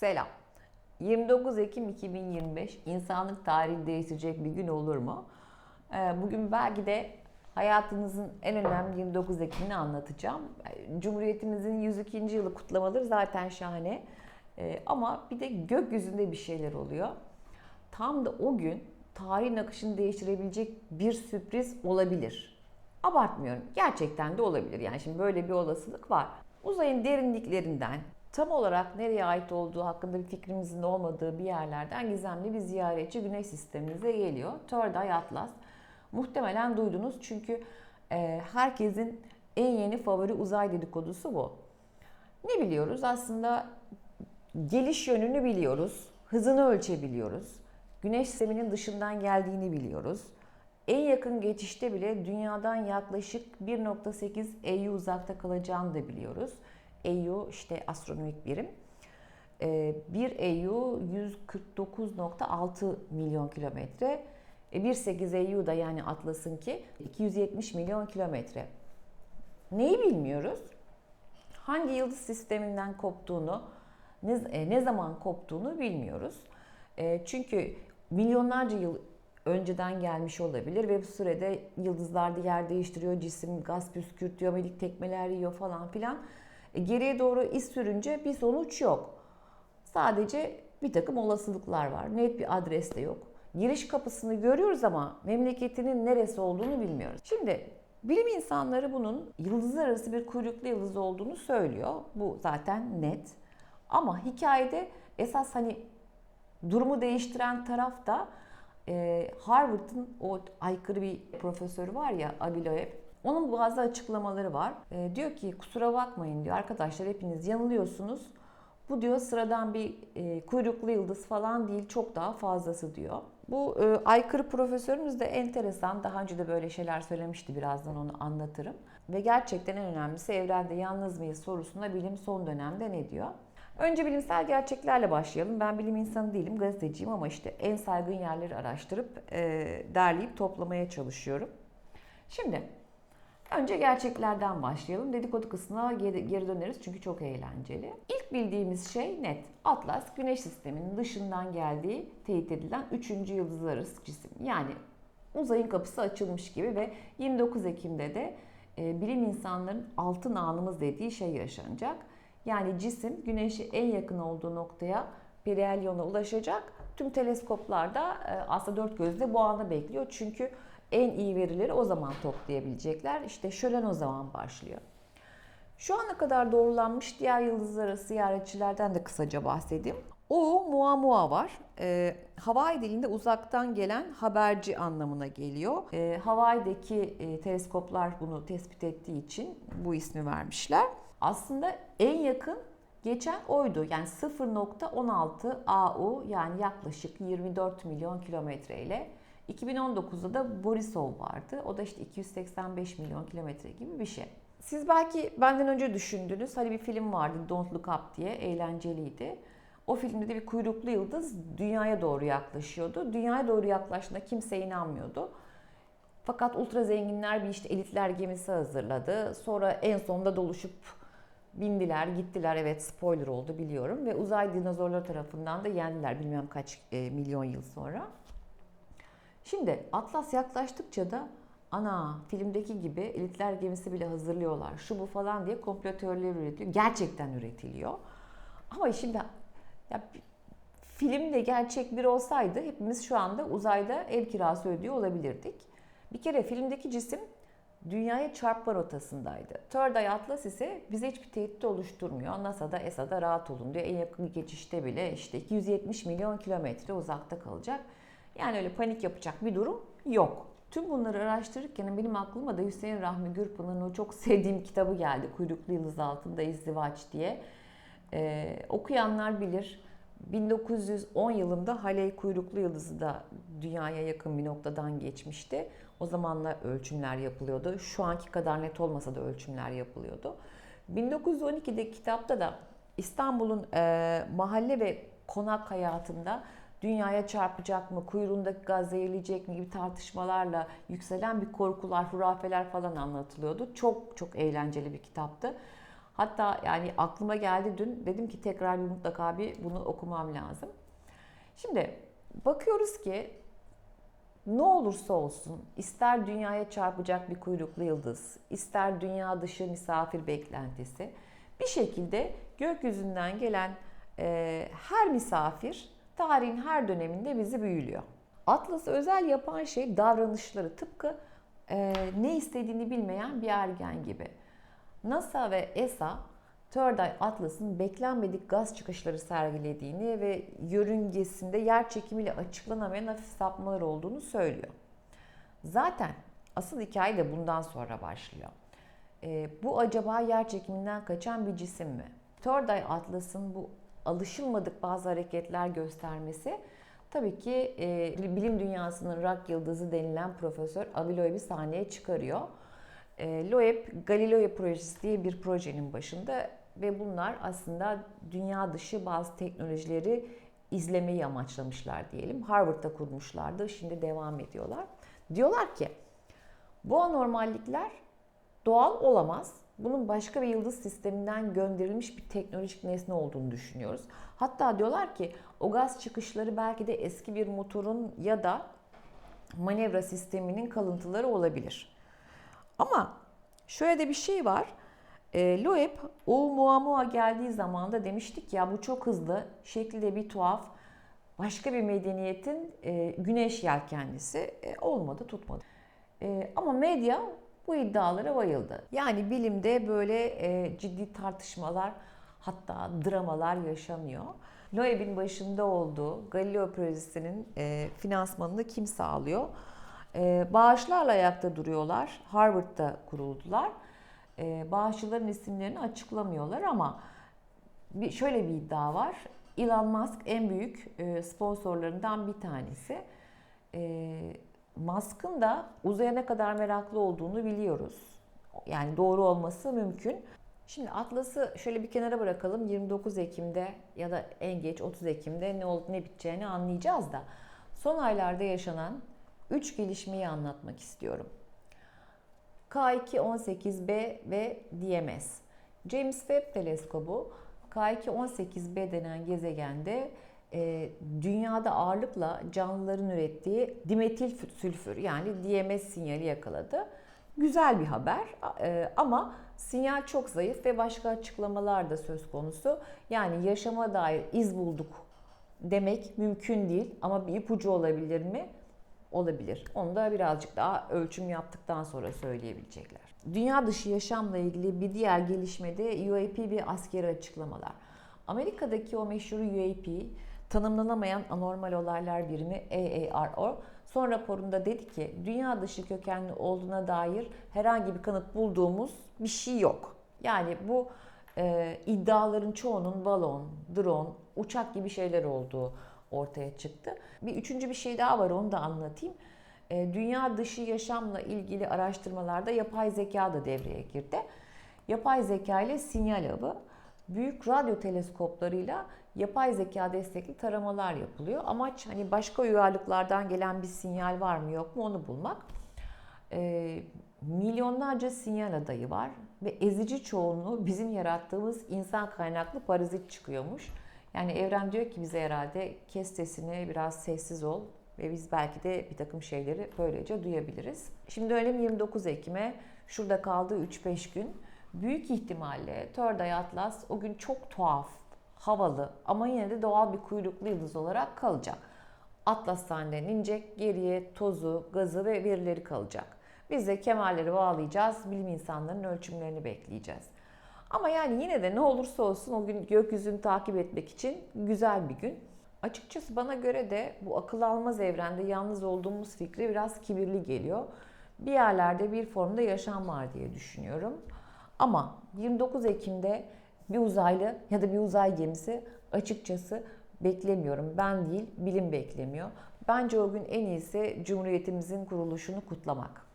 Selam. 29 Ekim 2025 insanlık tarihini değiştirecek bir gün olur mu? Ee, Bugün belki de hayatınızın en önemli 29 Ekim'ini anlatacağım. Cumhuriyetimizin 102. yılı kutlamaları zaten şahane. Ee, Ama bir de gökyüzünde bir şeyler oluyor. Tam da o gün tarihin akışını değiştirebilecek bir sürpriz olabilir. Abartmıyorum. Gerçekten de olabilir. Yani şimdi böyle bir olasılık var. Uzayın derinliklerinden tam olarak nereye ait olduğu hakkında bir fikrimizin olmadığı bir yerlerden gizemli bir ziyaretçi güneş sistemimize geliyor. Third Eye Atlas. Muhtemelen duydunuz çünkü e, herkesin en yeni favori uzay dedikodusu bu. Ne biliyoruz? Aslında geliş yönünü biliyoruz. Hızını ölçebiliyoruz. Güneş sisteminin dışından geldiğini biliyoruz. En yakın geçişte bile dünyadan yaklaşık 1.8 EU uzakta kalacağını da biliyoruz. EU işte astronomik birim. Ee, 1 EU 149.6 milyon kilometre. E, 1.8 EU da yani Atlas'ınki 270 milyon kilometre. Neyi bilmiyoruz? Hangi yıldız sisteminden koptuğunu, ne, e, zaman koptuğunu bilmiyoruz. E, çünkü milyonlarca yıl önceden gelmiş olabilir ve bu sürede yıldızlar da yer değiştiriyor, cisim gaz püskürtüyor, melik tekmeler yiyor falan filan. Geriye doğru iz sürünce bir sonuç yok. Sadece bir takım olasılıklar var. Net bir adres de yok. Giriş kapısını görüyoruz ama memleketinin neresi olduğunu bilmiyoruz. Şimdi bilim insanları bunun yıldızlar arası bir kuyruklu yıldız olduğunu söylüyor. Bu zaten net. Ama hikayede esas hani durumu değiştiren taraf da e, Harvard'ın o aykırı bir profesörü var ya Avi Loeb. Onun bazı açıklamaları var. E, diyor ki kusura bakmayın diyor arkadaşlar hepiniz yanılıyorsunuz. Bu diyor sıradan bir e, kuyruklu yıldız falan değil çok daha fazlası diyor. Bu e, aykırı profesörümüz de enteresan. Daha önce de böyle şeyler söylemişti. Birazdan onu anlatırım. Ve gerçekten en önemlisi evrende yalnız mıyız sorusunda bilim son dönemde ne diyor? Önce bilimsel gerçeklerle başlayalım. Ben bilim insanı değilim, gazeteciyim ama işte en saygın yerleri araştırıp e, derleyip toplamaya çalışıyorum. Şimdi önce gerçeklerden başlayalım. Dedikodu kısmına geri, döneriz çünkü çok eğlenceli. İlk bildiğimiz şey net. Atlas, Güneş sisteminin dışından geldiği teyit edilen 3. yıldızlar arası cisim. Yani uzayın kapısı açılmış gibi ve 29 Ekim'de de e, bilim insanların altın anımız dediği şey yaşanacak. Yani cisim güneşe en yakın olduğu noktaya perihelyona ulaşacak. Tüm teleskoplar da e, aslında dört gözle bu anı bekliyor. Çünkü en iyi verileri o zaman toplayabilecekler. İşte şölen o zaman başlıyor. Şu ana kadar doğrulanmış diğer yıldızlar arası ziyaretçilerden de kısaca bahsedeyim. O Muamua var. E, Hawaii dilinde uzaktan gelen haberci anlamına geliyor. E, Hawaii'deki e, teleskoplar bunu tespit ettiği için bu ismi vermişler. Aslında en yakın geçen oydu. Yani 0.16 AU yani yaklaşık 24 milyon kilometre ile 2019'da da Borisov vardı. O da işte 285 milyon kilometre gibi bir şey. Siz belki benden önce düşündünüz. Hani bir film vardı Don't Look Up diye eğlenceliydi. O filmde de bir kuyruklu yıldız dünyaya doğru yaklaşıyordu. Dünyaya doğru yaklaştığında kimse inanmıyordu. Fakat ultra zenginler bir işte elitler gemisi hazırladı. Sonra en sonunda doluşup bindiler, gittiler. Evet spoiler oldu biliyorum. Ve uzay dinozorları tarafından da yendiler bilmem kaç e, milyon yıl sonra. Şimdi Atlas yaklaştıkça da ana filmdeki gibi elitler gemisi bile hazırlıyorlar. Şu bu falan diye komplo teorileri üretiliyor. Gerçekten üretiliyor. Ama şimdi ya, filmde gerçek bir olsaydı hepimiz şu anda uzayda ev kirası ödüyor olabilirdik. Bir kere filmdeki cisim dünyaya çarpma rotasındaydı. Third Eye Atlas ise bize hiçbir tehdit oluşturmuyor. NASA'da, ESA'da rahat olun diyor. En yakın geçişte bile işte 270 milyon kilometre uzakta kalacak. Yani öyle panik yapacak bir durum yok. Tüm bunları araştırırken benim aklıma da Hüseyin Rahmi Gürpınar'ın o çok sevdiğim kitabı geldi. Kuyruklu Yıldız Altında İzdivaç diye. Ee, okuyanlar bilir. 1910 yılında Halley kuyruklu yıldızı da dünyaya yakın bir noktadan geçmişti. O zamanlar ölçümler yapılıyordu. Şu anki kadar net olmasa da ölçümler yapılıyordu. 1912'de kitapta da İstanbul'un e, mahalle ve konak hayatında dünyaya çarpacak mı, kuyruğundaki gaz zehirleyecek mi gibi tartışmalarla yükselen bir korkular, hurafeler falan anlatılıyordu. Çok çok eğlenceli bir kitaptı. Hatta yani aklıma geldi dün dedim ki tekrar bir mutlaka bir bunu okumam lazım. Şimdi bakıyoruz ki ne olursa olsun ister dünyaya çarpacak bir kuyruklu yıldız, ister dünya dışı misafir beklentisi bir şekilde gökyüzünden gelen e, her misafir tarihin her döneminde bizi büyülüyor. Atlas'ı özel yapan şey davranışları tıpkı e, ne istediğini bilmeyen bir ergen gibi. NASA ve ESA Third Atlas'ın beklenmedik gaz çıkışları sergilediğini ve yörüngesinde yer çekimiyle açıklanamayan hafif sapmalar olduğunu söylüyor. Zaten asıl hikaye de bundan sonra başlıyor. E, bu acaba yer çekiminden kaçan bir cisim mi? Third Atlas'ın bu alışılmadık bazı hareketler göstermesi tabii ki e, bilim dünyasının rak yıldızı denilen Profesör Avi Loeb'i sahneye çıkarıyor. E, Loeb, Galileo projesi diye bir projenin başında ve bunlar aslında dünya dışı bazı teknolojileri izlemeyi amaçlamışlar diyelim. Harvard'da kurmuşlardı, şimdi devam ediyorlar. Diyorlar ki bu anormallikler doğal olamaz. Bunun başka bir yıldız sisteminden gönderilmiş bir teknolojik nesne olduğunu düşünüyoruz. Hatta diyorlar ki o gaz çıkışları belki de eski bir motorun ya da manevra sisteminin kalıntıları olabilir. Ama şöyle de bir şey var. E, Loeb Oumuamua geldiği zaman da demiştik ya bu çok hızlı, şekli de bir tuhaf. Başka bir medeniyetin e, güneş yelkenlisi e, olmadı, tutmadı. E, ama medya bu iddialara bayıldı. Yani bilimde böyle e, ciddi tartışmalar hatta dramalar yaşanıyor. Loeb'in başında olduğu Galileo projesinin e, finansmanını kim sağlıyor? E, bağışlarla ayakta duruyorlar. Harvard'da kuruldular. E, bağışçıların isimlerini açıklamıyorlar ama bir, şöyle bir iddia var. Elon Musk en büyük e, sponsorlarından bir tanesi. E, Musk'ın da uzaya ne kadar meraklı olduğunu biliyoruz. Yani doğru olması mümkün. Şimdi Atlas'ı şöyle bir kenara bırakalım. 29 Ekim'de ya da en geç 30 Ekim'de ne olup ne biteceğini anlayacağız da son aylarda yaşanan 3 gelişmeyi anlatmak istiyorum. K2-18b ve DMS. James Webb Teleskobu K2-18b denen gezegende e, dünyada ağırlıkla canlıların ürettiği dimetil sülfür yani DMS sinyali yakaladı. Güzel bir haber e, ama sinyal çok zayıf ve başka açıklamalar da söz konusu. Yani yaşama dair iz bulduk demek mümkün değil ama bir ipucu olabilir mi? Olabilir. Onu da birazcık daha ölçüm yaptıktan sonra söyleyebilecekler. Dünya dışı yaşamla ilgili bir diğer gelişmede UAP ve askeri açıklamalar. Amerika'daki o meşhur UAP tanımlanamayan anormal olaylar birimi AARO son raporunda dedi ki dünya dışı kökenli olduğuna dair herhangi bir kanıt bulduğumuz bir şey yok. Yani bu e, iddiaların çoğunun balon, drone, uçak gibi şeyler olduğu ortaya çıktı. Bir üçüncü bir şey daha var onu da anlatayım. E, dünya dışı yaşamla ilgili araştırmalarda yapay zeka da devreye girdi. Yapay zeka ile sinyal avı büyük radyo teleskoplarıyla yapay zeka destekli taramalar yapılıyor. Amaç hani başka uygarlıklardan gelen bir sinyal var mı yok mu onu bulmak. E, milyonlarca sinyal adayı var ve ezici çoğunluğu bizim yarattığımız insan kaynaklı parazit çıkıyormuş. Yani evren diyor ki bize herhalde kes sesini biraz sessiz ol ve biz belki de bir takım şeyleri böylece duyabiliriz. Şimdi öyle 29 Ekim'e şurada kaldığı 3-5 gün büyük ihtimalle Third Eye Atlas o gün çok tuhaf, havalı ama yine de doğal bir kuyruklu yıldız olarak kalacak. Atlas sahneden inecek, geriye tozu, gazı ve verileri kalacak. Biz de kemerleri bağlayacağız, bilim insanlarının ölçümlerini bekleyeceğiz. Ama yani yine de ne olursa olsun o gün gökyüzünü takip etmek için güzel bir gün. Açıkçası bana göre de bu akıl almaz evrende yalnız olduğumuz fikri biraz kibirli geliyor. Bir yerlerde bir formda yaşam var diye düşünüyorum. Ama 29 Ekim'de bir uzaylı ya da bir uzay gemisi açıkçası beklemiyorum. Ben değil, bilim beklemiyor. Bence o gün en iyisi Cumhuriyetimizin kuruluşunu kutlamak.